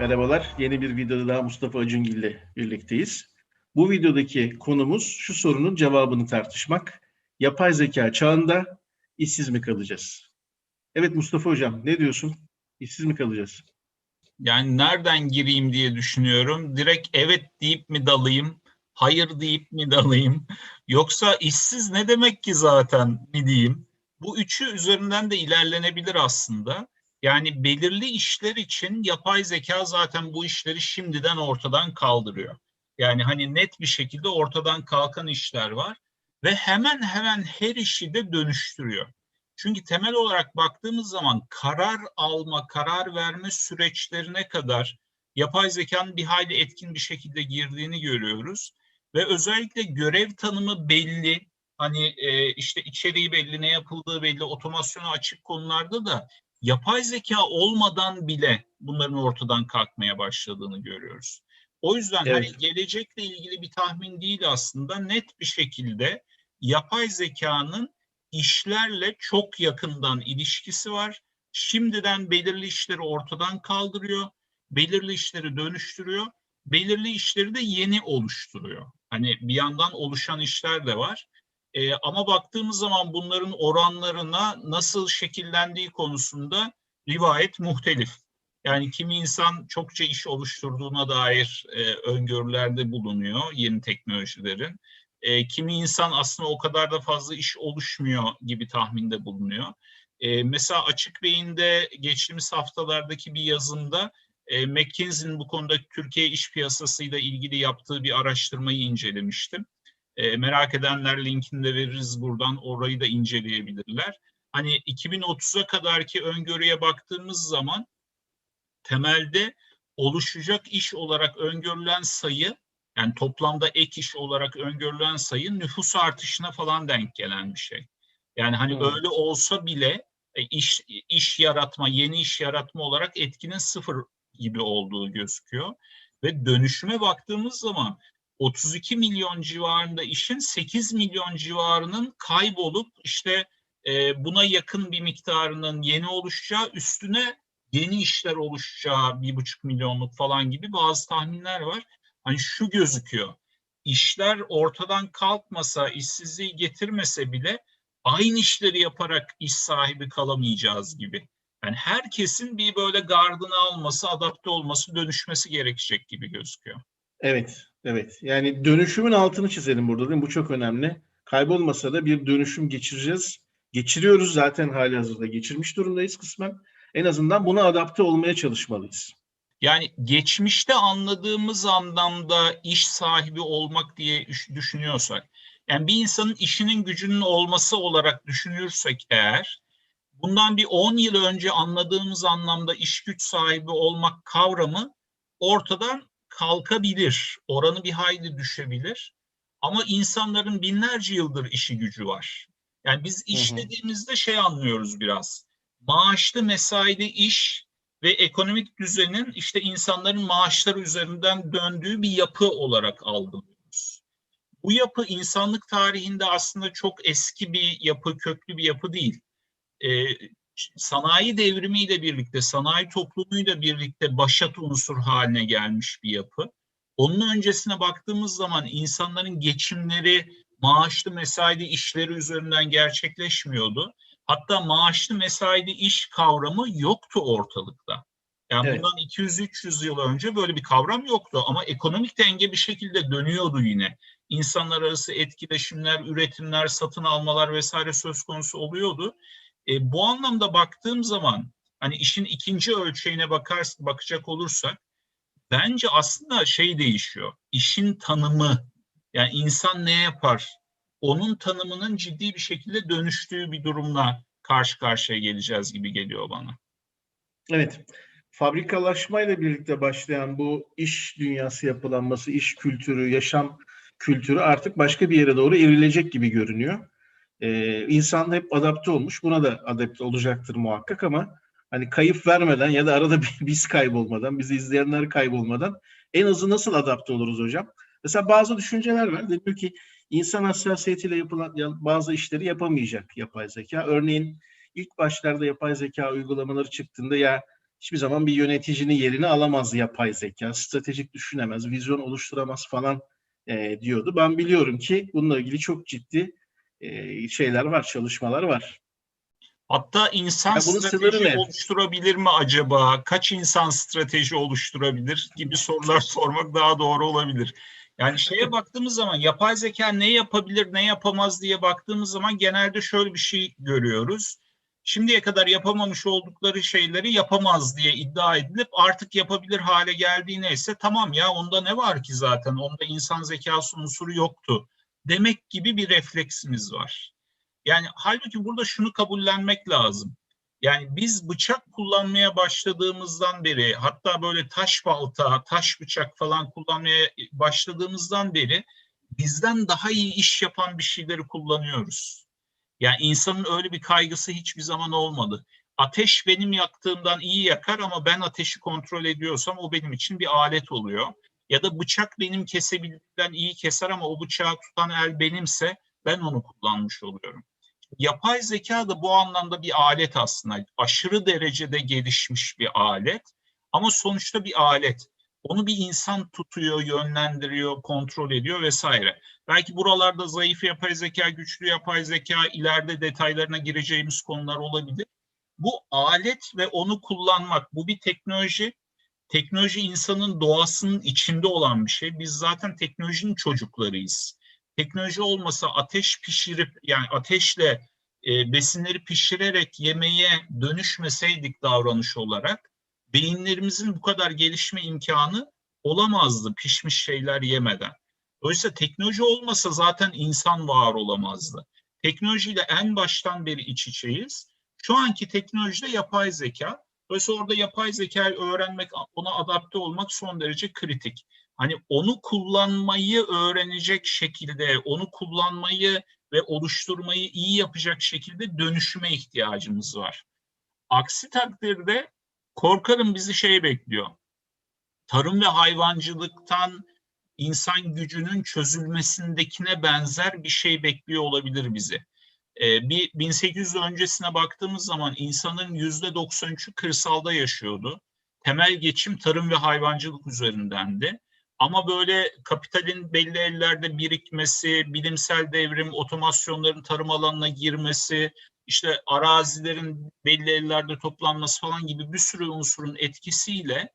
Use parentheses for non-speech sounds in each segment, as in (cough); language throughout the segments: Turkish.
Merhabalar. Yeni bir videoda daha Mustafa Acungil ile birlikteyiz. Bu videodaki konumuz şu sorunun cevabını tartışmak. Yapay zeka çağında işsiz mi kalacağız? Evet Mustafa Hocam ne diyorsun? İşsiz mi kalacağız? Yani nereden gireyim diye düşünüyorum. Direkt evet deyip mi dalayım, hayır deyip mi dalayım? Yoksa işsiz ne demek ki zaten mi diyeyim? Bu üçü üzerinden de ilerlenebilir aslında. Yani belirli işler için yapay zeka zaten bu işleri şimdiden ortadan kaldırıyor. Yani hani net bir şekilde ortadan kalkan işler var ve hemen hemen her işi de dönüştürüyor. Çünkü temel olarak baktığımız zaman karar alma, karar verme süreçlerine kadar yapay zekanın bir hayli etkin bir şekilde girdiğini görüyoruz. Ve özellikle görev tanımı belli, hani e, işte içeriği belli, ne yapıldığı belli, otomasyona açık konularda da yapay zeka olmadan bile bunların ortadan kalkmaya başladığını görüyoruz. O yüzden Evet. hani gelecekle ilgili bir tahmin değil aslında net bir şekilde yapay zekanın işlerle çok yakından ilişkisi var. Şimdiden belirli işleri ortadan kaldırıyor, belirli işleri dönüştürüyor, belirli işleri de yeni oluşturuyor. Hani bir yandan oluşan işler de var. Ee, ama baktığımız zaman bunların oranlarına nasıl şekillendiği konusunda rivayet muhtelif. Yani kimi insan çokça iş oluşturduğuna dair e, öngörülerde bulunuyor yeni teknolojilerin. E, kimi insan aslında o kadar da fazla iş oluşmuyor gibi tahminde bulunuyor. E, mesela Açık Beyin'de geçtiğimiz haftalardaki bir yazımda e, McKinsey'nin bu konuda Türkiye iş piyasasıyla ilgili yaptığı bir araştırmayı incelemiştim. E, merak edenler linkini de veririz buradan orayı da inceleyebilirler. Hani 2030'a kadarki öngörüye baktığımız zaman temelde oluşacak iş olarak öngörülen sayı yani toplamda ek iş olarak öngörülen sayı nüfus artışına falan denk gelen bir şey. Yani hani Hmm. öyle olsa bile e, iş iş yaratma, yeni iş yaratma olarak etkinin sıfır gibi olduğu gözüküyor. Ve dönüşüme baktığımız zaman 32 milyon civarında işin 8 milyon civarının kaybolup işte e, buna yakın bir miktarının yeni oluşacağı üstüne yeni işler oluşacağı bir buçuk milyonluk falan gibi bazı tahminler var. Hani şu gözüküyor. İşler ortadan kalkmasa, işsizliği getirmese bile aynı işleri yaparak iş sahibi kalamayacağız gibi. Yani herkesin bir böyle gardını alması, adapte olması, dönüşmesi gerekecek gibi gözüküyor. Evet, evet. Yani dönüşümün altını çizelim burada değil mi? Bu çok önemli. Kaybolmasa da bir dönüşüm geçireceğiz. Geçiriyoruz zaten hali hazırda. Geçirmiş durumdayız kısmen. En azından buna adapte olmaya çalışmalıyız. Yani geçmişte anladığımız anlamda iş sahibi olmak diye üş- düşünüyorsak, yani bir insanın işinin gücünün olması olarak düşünürsek eğer, bundan bir 10 yıl önce anladığımız anlamda iş güç sahibi olmak kavramı ortadan kalkabilir. Oranı bir hayli düşebilir. Ama insanların binlerce yıldır işi gücü var. Yani biz iş dediğimizde şey anlıyoruz biraz. Maaşlı mesaili iş ve ekonomik düzenin işte insanların maaşları üzerinden döndüğü bir yapı olarak algılıyoruz. Bu yapı insanlık tarihinde aslında çok eski bir yapı, köklü bir yapı değil. Ee, sanayi devrimiyle birlikte, sanayi toplumuyla birlikte başat unsur haline gelmiş bir yapı. Onun öncesine baktığımız zaman insanların geçimleri maaşlı mesaili işleri üzerinden gerçekleşmiyordu. Hatta maaşlı mesaili iş kavramı yoktu ortalıkta. Yani Evet. bundan 200-300 yıl önce böyle bir kavram yoktu ama ekonomik denge bir şekilde dönüyordu yine. İnsanlar arası etkileşimler, üretimler, satın almalar vesaire söz konusu oluyordu. E, bu anlamda baktığım zaman hani işin ikinci ölçeğine bakar, bakacak olursak bence aslında şey değişiyor. İşin tanımı yani insan ne yapar? Onun tanımının ciddi bir şekilde dönüştüğü bir durumla karşı karşıya geleceğiz gibi geliyor bana. Evet. Fabrikalaşmayla birlikte başlayan bu iş dünyası yapılanması, iş kültürü, yaşam kültürü artık başka bir yere doğru evrilecek gibi görünüyor. Ee, insan hep adapte olmuş. Buna da adapte olacaktır muhakkak ama hani kayıp vermeden ya da arada (laughs) biz kaybolmadan, bizi izleyenler kaybolmadan en azı nasıl adapte oluruz hocam? Mesela bazı düşünceler var. Diyor ki insan hassasiyetiyle yapılan ya- bazı işleri yapamayacak yapay zeka. Örneğin ilk başlarda yapay zeka uygulamaları çıktığında ya hiçbir zaman bir yöneticinin yerini alamaz yapay zeka. Stratejik düşünemez, vizyon oluşturamaz falan e, diyordu. Ben biliyorum ki bununla ilgili çok ciddi e, şeyler var, çalışmalar var. Hatta insan Ya strateji oluşturabilir mi acaba? Kaç insan strateji oluşturabilir gibi sorular (laughs) sormak daha doğru olabilir. Yani şeye baktığımız zaman yapay zeka ne yapabilir, ne yapamaz diye baktığımız zaman genelde şöyle bir şey görüyoruz. Şimdiye kadar yapamamış oldukları şeyleri yapamaz diye iddia edilip artık yapabilir hale geldiğine ise tamam ya onda ne var ki zaten onda insan zekası unsuru yoktu demek gibi bir refleksimiz var. Yani halbuki burada şunu kabullenmek lazım. Yani biz bıçak kullanmaya başladığımızdan beri hatta böyle taş balta, taş bıçak falan kullanmaya başladığımızdan beri bizden daha iyi iş yapan bir şeyleri kullanıyoruz. Yani insanın öyle bir kaygısı hiçbir zaman olmadı. Ateş benim yaktığımdan iyi yakar ama ben ateşi kontrol ediyorsam o benim için bir alet oluyor. Ya da bıçak benim kesebildiğimden iyi keser ama o bıçağı tutan el benimse ben onu kullanmış oluyorum. Yapay zeka da bu anlamda bir alet aslında. Aşırı derecede gelişmiş bir alet ama sonuçta bir alet. Onu bir insan tutuyor, yönlendiriyor, kontrol ediyor vesaire. Belki buralarda zayıf yapay zeka, güçlü yapay zeka, ileride detaylarına gireceğimiz konular olabilir. Bu alet ve onu kullanmak, bu bir teknoloji. Teknoloji insanın doğasının içinde olan bir şey. Biz zaten teknolojinin çocuklarıyız teknoloji olmasa ateş pişirip yani ateşle e, besinleri pişirerek yemeğe dönüşmeseydik davranış olarak beyinlerimizin bu kadar gelişme imkanı olamazdı pişmiş şeyler yemeden. Dolayısıyla teknoloji olmasa zaten insan var olamazdı. Teknolojiyle en baştan beri iç içeyiz. Şu anki teknolojide yapay zeka. Dolayısıyla orada yapay zekayı öğrenmek, ona adapte olmak son derece kritik hani onu kullanmayı öğrenecek şekilde, onu kullanmayı ve oluşturmayı iyi yapacak şekilde dönüşüme ihtiyacımız var. Aksi takdirde korkarım bizi şey bekliyor. Tarım ve hayvancılıktan insan gücünün çözülmesindekine benzer bir şey bekliyor olabilir bizi. Ee, bir 1800 öncesine baktığımız zaman insanın yüzde 93'ü kırsalda yaşıyordu. Temel geçim tarım ve hayvancılık üzerindendi. Ama böyle kapitalin belli ellerde birikmesi, bilimsel devrim, otomasyonların tarım alanına girmesi, işte arazilerin belli ellerde toplanması falan gibi bir sürü unsurun etkisiyle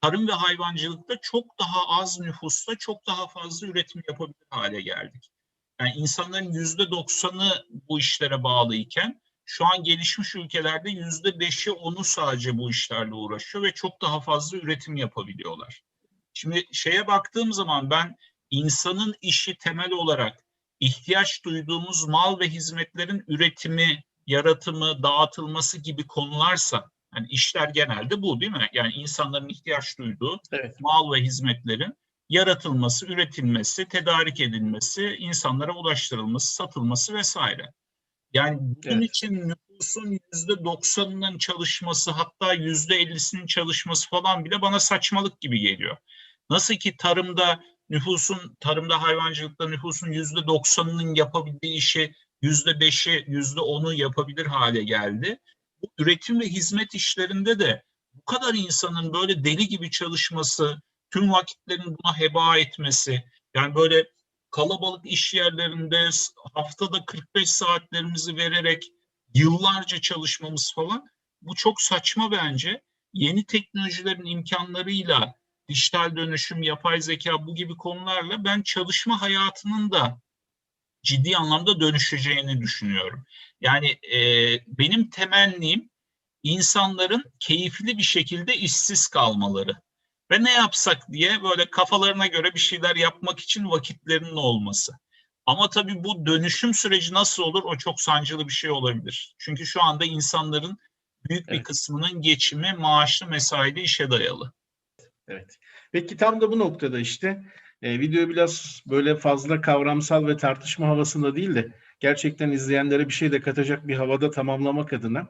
tarım ve hayvancılıkta çok daha az nüfusta çok daha fazla üretim yapabilir hale geldik. Yani insanların yüzde doksanı bu işlere bağlı iken şu an gelişmiş ülkelerde yüzde beşi onu sadece bu işlerle uğraşıyor ve çok daha fazla üretim yapabiliyorlar. Şimdi şeye baktığım zaman ben insanın işi temel olarak ihtiyaç duyduğumuz mal ve hizmetlerin üretimi, yaratımı, dağıtılması gibi konularsa yani işler genelde bu değil mi? Yani insanların ihtiyaç duyduğu Evet. mal ve hizmetlerin yaratılması, üretilmesi, tedarik edilmesi, insanlara ulaştırılması, satılması vesaire. Yani bunun Evet. için nüfusun yüzde doksanının çalışması hatta yüzde ellisinin çalışması falan bile bana saçmalık gibi geliyor. Nasıl ki tarımda nüfusun, tarımda hayvancılıkta nüfusun yüzde doksanının yapabildiği işi yüzde beşi, yüzde onu yapabilir hale geldi. Bu üretim ve hizmet işlerinde de bu kadar insanın böyle deli gibi çalışması, tüm vakitlerini buna heba etmesi, yani böyle kalabalık iş yerlerinde haftada 45 saatlerimizi vererek yıllarca çalışmamız falan bu çok saçma bence. Yeni teknolojilerin imkanlarıyla dijital dönüşüm, yapay zeka bu gibi konularla ben çalışma hayatının da ciddi anlamda dönüşeceğini düşünüyorum. Yani e, benim temennim insanların keyifli bir şekilde işsiz kalmaları ve ne yapsak diye böyle kafalarına göre bir şeyler yapmak için vakitlerinin olması. Ama tabii bu dönüşüm süreci nasıl olur o çok sancılı bir şey olabilir. Çünkü şu anda insanların büyük bir Evet. kısmının geçimi maaşlı mesaili işe dayalı. Evet. Peki tam da bu noktada işte e, video biraz böyle fazla kavramsal ve tartışma havasında değil de gerçekten izleyenlere bir şey de katacak bir havada tamamlamak adına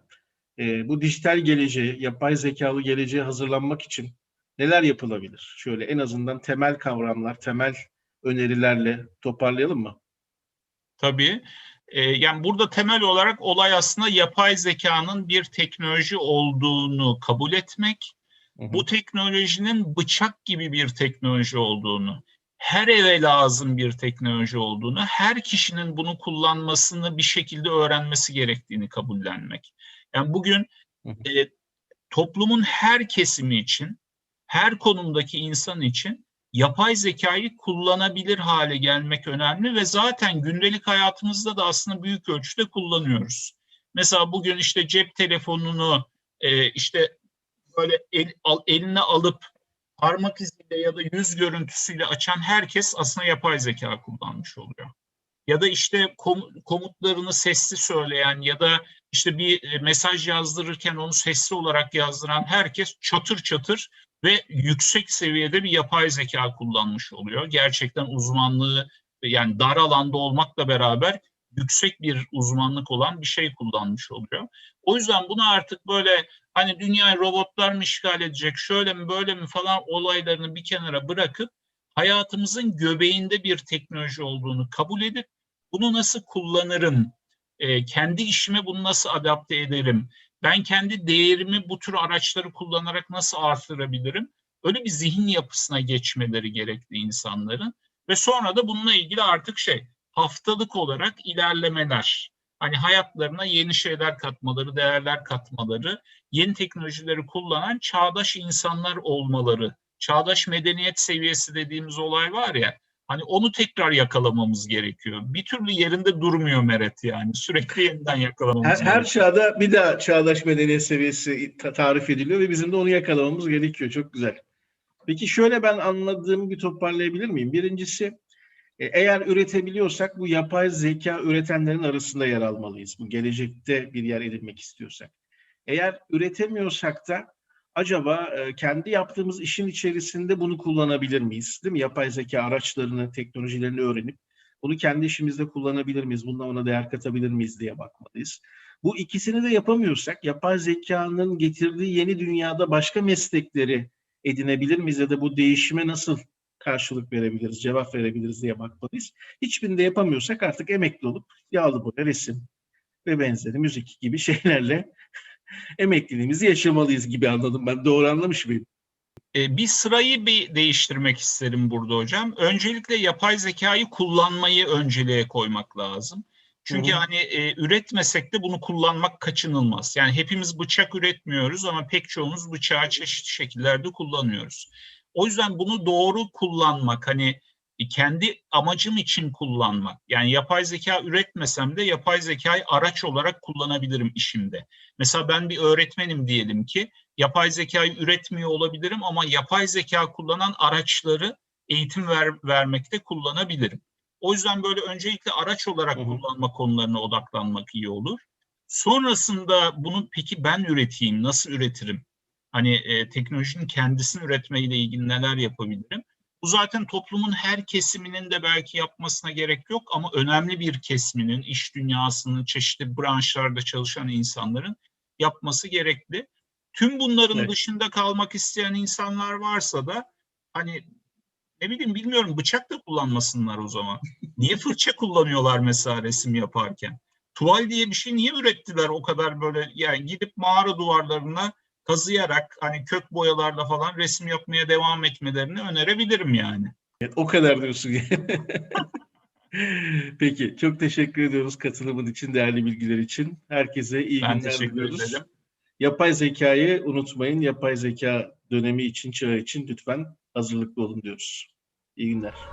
e, bu dijital geleceği, yapay zekalı geleceğe hazırlanmak için neler yapılabilir? Şöyle en azından temel kavramlar, temel önerilerle toparlayalım mı? Tabii. E, yani burada temel olarak olay aslında yapay zekanın bir teknoloji olduğunu kabul etmek, Hı hı. bu teknolojinin bıçak gibi bir teknoloji olduğunu, her eve lazım bir teknoloji olduğunu, her kişinin bunu kullanmasını bir şekilde öğrenmesi gerektiğini kabullenmek. Yani bugün Hı hı. e, toplumun her kesimi için, her konumdaki insan için yapay zekayı kullanabilir hale gelmek önemli ve zaten gündelik hayatımızda da aslında büyük ölçüde kullanıyoruz. Mesela bugün işte cep telefonunu e, işte böyle el, al, eline alıp parmak iziyle ya da yüz görüntüsüyle açan herkes aslında yapay zeka kullanmış oluyor. Ya da işte kom- komutlarını sesli söyleyen ya da işte bir e, mesaj yazdırırken onu sesli olarak yazdıran herkes çatır çatır ve yüksek seviyede bir yapay zeka kullanmış oluyor. Gerçekten uzmanlığı yani dar alanda olmakla beraber yüksek bir uzmanlık olan bir şey kullanmış oluyor. O yüzden bunu artık böyle hani dünyayı robotlar mı işgal edecek, şöyle mi böyle mi falan olaylarını bir kenara bırakıp hayatımızın göbeğinde bir teknoloji olduğunu kabul edip bunu nasıl kullanırım, e, kendi işime bunu nasıl adapte ederim, ben kendi değerimi bu tür araçları kullanarak nasıl artırabilirim, öyle bir zihin yapısına geçmeleri gerekli insanların. Ve sonra da bununla ilgili artık şey haftalık olarak ilerlemeler, hani hayatlarına yeni şeyler katmaları, değerler katmaları, yeni teknolojileri kullanan çağdaş insanlar olmaları, çağdaş medeniyet seviyesi dediğimiz olay var ya, hani onu tekrar yakalamamız gerekiyor. Bir türlü yerinde durmuyor Meret yani. Sürekli yeniden yakalamamız Her, her gerekiyor. çağda bir daha çağdaş medeniyet seviyesi ta- tarif ediliyor ve bizim de onu yakalamamız gerekiyor. Çok güzel. Peki şöyle ben anladığımı bir toparlayabilir miyim? Birincisi e, eğer üretebiliyorsak bu yapay zeka üretenlerin arasında yer almalıyız. Bu gelecekte bir yer edinmek istiyorsak. Eğer üretemiyorsak da acaba kendi yaptığımız işin içerisinde bunu kullanabilir miyiz? Değil mi? Yapay zeka araçlarını, teknolojilerini öğrenip bunu kendi işimizde kullanabilir miyiz? Bundan ona değer katabilir miyiz diye bakmalıyız. Bu ikisini de yapamıyorsak yapay zekanın getirdiği yeni dünyada başka meslekleri edinebilir miyiz ya da bu değişime nasıl karşılık verebiliriz, cevap verebiliriz diye bakmalıyız. Hiçbirini de yapamıyorsak artık emekli olup yağlı boya, resim ve benzeri müzik gibi (laughs) şeylerle emekliliğimizi yaşamalıyız gibi anladım ben. Doğru anlamış mıyım? E, bir sırayı bir değiştirmek isterim burada hocam. Öncelikle yapay zekayı kullanmayı önceliğe koymak lazım. Çünkü Hı hı. hani e, üretmesek de bunu kullanmak kaçınılmaz. Yani hepimiz bıçak üretmiyoruz ama pek çoğumuz bıçağı çeşitli şekillerde kullanıyoruz. O yüzden bunu doğru kullanmak, hani kendi amacım için kullanmak. Yani yapay zeka üretmesem de yapay zekayı araç olarak kullanabilirim işimde. Mesela ben bir öğretmenim diyelim ki yapay zekayı üretmiyor olabilirim ama yapay zeka kullanan araçları eğitim ver, vermekte kullanabilirim. O yüzden böyle öncelikle araç olarak Hı hı. kullanma konularına odaklanmak iyi olur. Sonrasında bunu peki ben üreteyim, nasıl üretirim? Hani e, teknolojinin kendisini üretmeyle ilgili neler yapabilirim? Bu zaten toplumun her kesiminin de belki yapmasına gerek yok ama önemli bir kesiminin, iş dünyasının, çeşitli branşlarda çalışan insanların yapması gerekli. Tüm bunların Evet. dışında kalmak isteyen insanlar varsa da hani ne bileyim bilmiyorum bıçak da kullanmasınlar o zaman. Niye fırça kullanıyorlar mesela resim yaparken? Tuval diye bir şey niye ürettiler o kadar böyle yani gidip mağara duvarlarına kazıyarak hani kök boyalarla falan resim yapmaya devam etmelerini önerebilirim yani. Evet, o kadar diyorsun. (laughs) Peki, çok teşekkür ediyoruz katılımın için, değerli bilgiler için. Herkese iyi Ben günler diliyoruz. ederim. Yapay zekayı unutmayın. Yapay zeka dönemi için, çağı için lütfen hazırlıklı olun diyoruz. İyi günler.